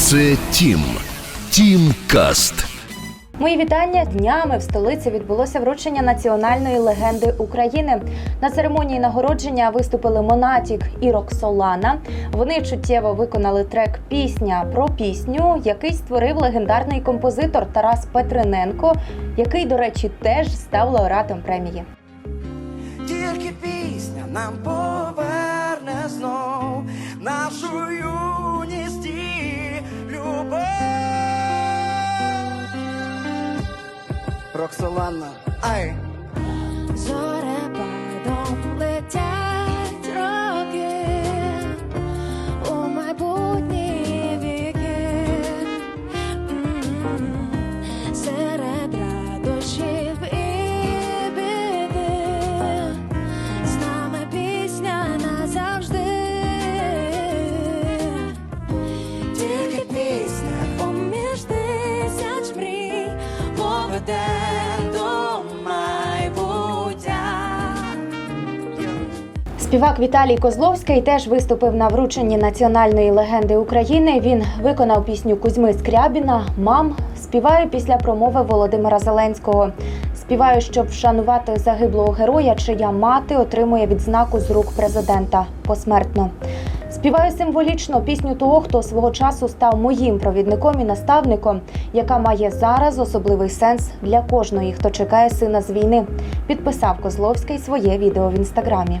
Це Тім. Тім Каст. Мої вітання днями в столиці відбулося вручення національної легенди України. На церемонії нагородження виступили Монатік і Роксолана. Вони чуттєво виконали трек Пісня про пісню, який створив легендарний композитор Тарас Петриненко, який, до речі, теж став лауреатом премії. Тільки пісня нам поверне знов нашу Роксолана, ай! Співак Віталій Козловський теж виступив на врученні національної легенди України. Він виконав пісню Кузьми Скрябіна Мам. Співаю після промови Володимира Зеленського. Співаю, щоб вшанувати загиблого героя, чия мати отримує відзнаку з рук президента посмертно. Співаю символічно пісню того, хто свого часу став моїм провідником і наставником, яка має зараз особливий сенс для кожної, хто чекає сина з війни. Підписав Козловський своє відео в інстаграмі.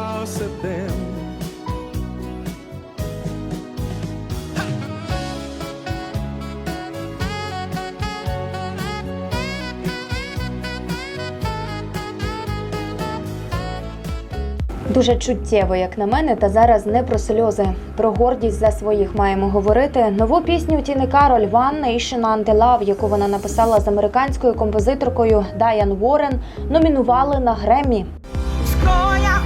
Дуже чуттєво, як на мене, та зараз не про сльози. Про гордість за своїх маємо говорити. Нову пісню Тіни Кароль «One Nation Under Love», яку вона написала з американською композиторкою Дайан Уоррен, номінували на Греммі. В скронях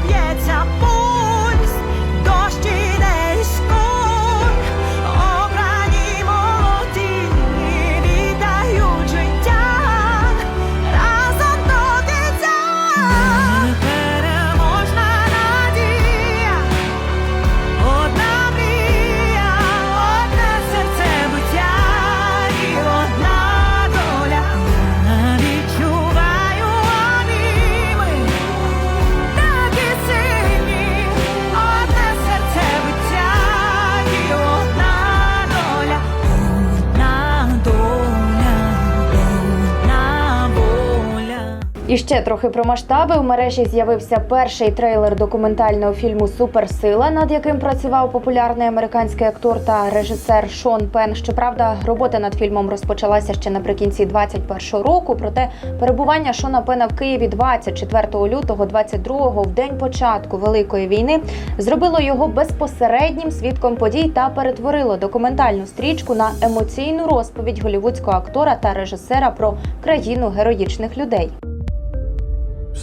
І ще трохи про масштаби. В мережі з'явився перший трейлер документального фільму Суперсила, над яким працював популярний американський актор та режисер Шон Пен. Щоправда, робота над фільмом розпочалася ще наприкінці 2021 року. Проте перебування Шона Пена в Києві 24 лютого 22-го, в день початку великої війни, зробило його безпосереднім свідком подій та перетворило документальну стрічку на емоційну розповідь голівудського актора та режисера про країну героїчних людей.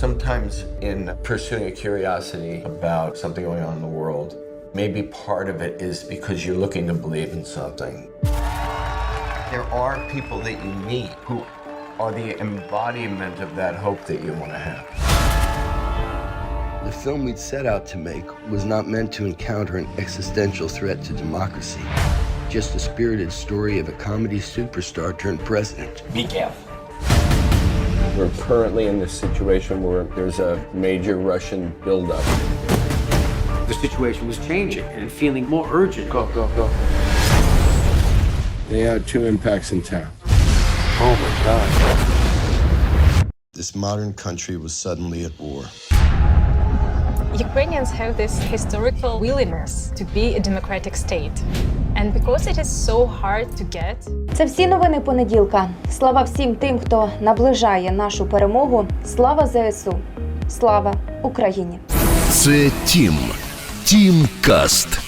Sometimes, in pursuing a curiosity about something going on in the world, maybe part of it is because you're looking to believe in something. There are people that you meet who are the embodiment of that hope that you want to have. The film we'd set out to make was not meant to encounter an existential threat to democracy, just a spirited story of a comedy superstar turned president. We're currently in this situation where there's a major Russian buildup. The situation was changing and feeling more urgent. Go, go, go. They had two impacts in town. Oh my God. This modern country was suddenly at war. Ukrainians have this historical willingness to be a democratic state. And because it is so hard to get, Це всі новини понеділка. Слава всім тим, хто наближає нашу перемогу. Слава ЗСУ. Слава Україні! Це Тім. Тім Каст.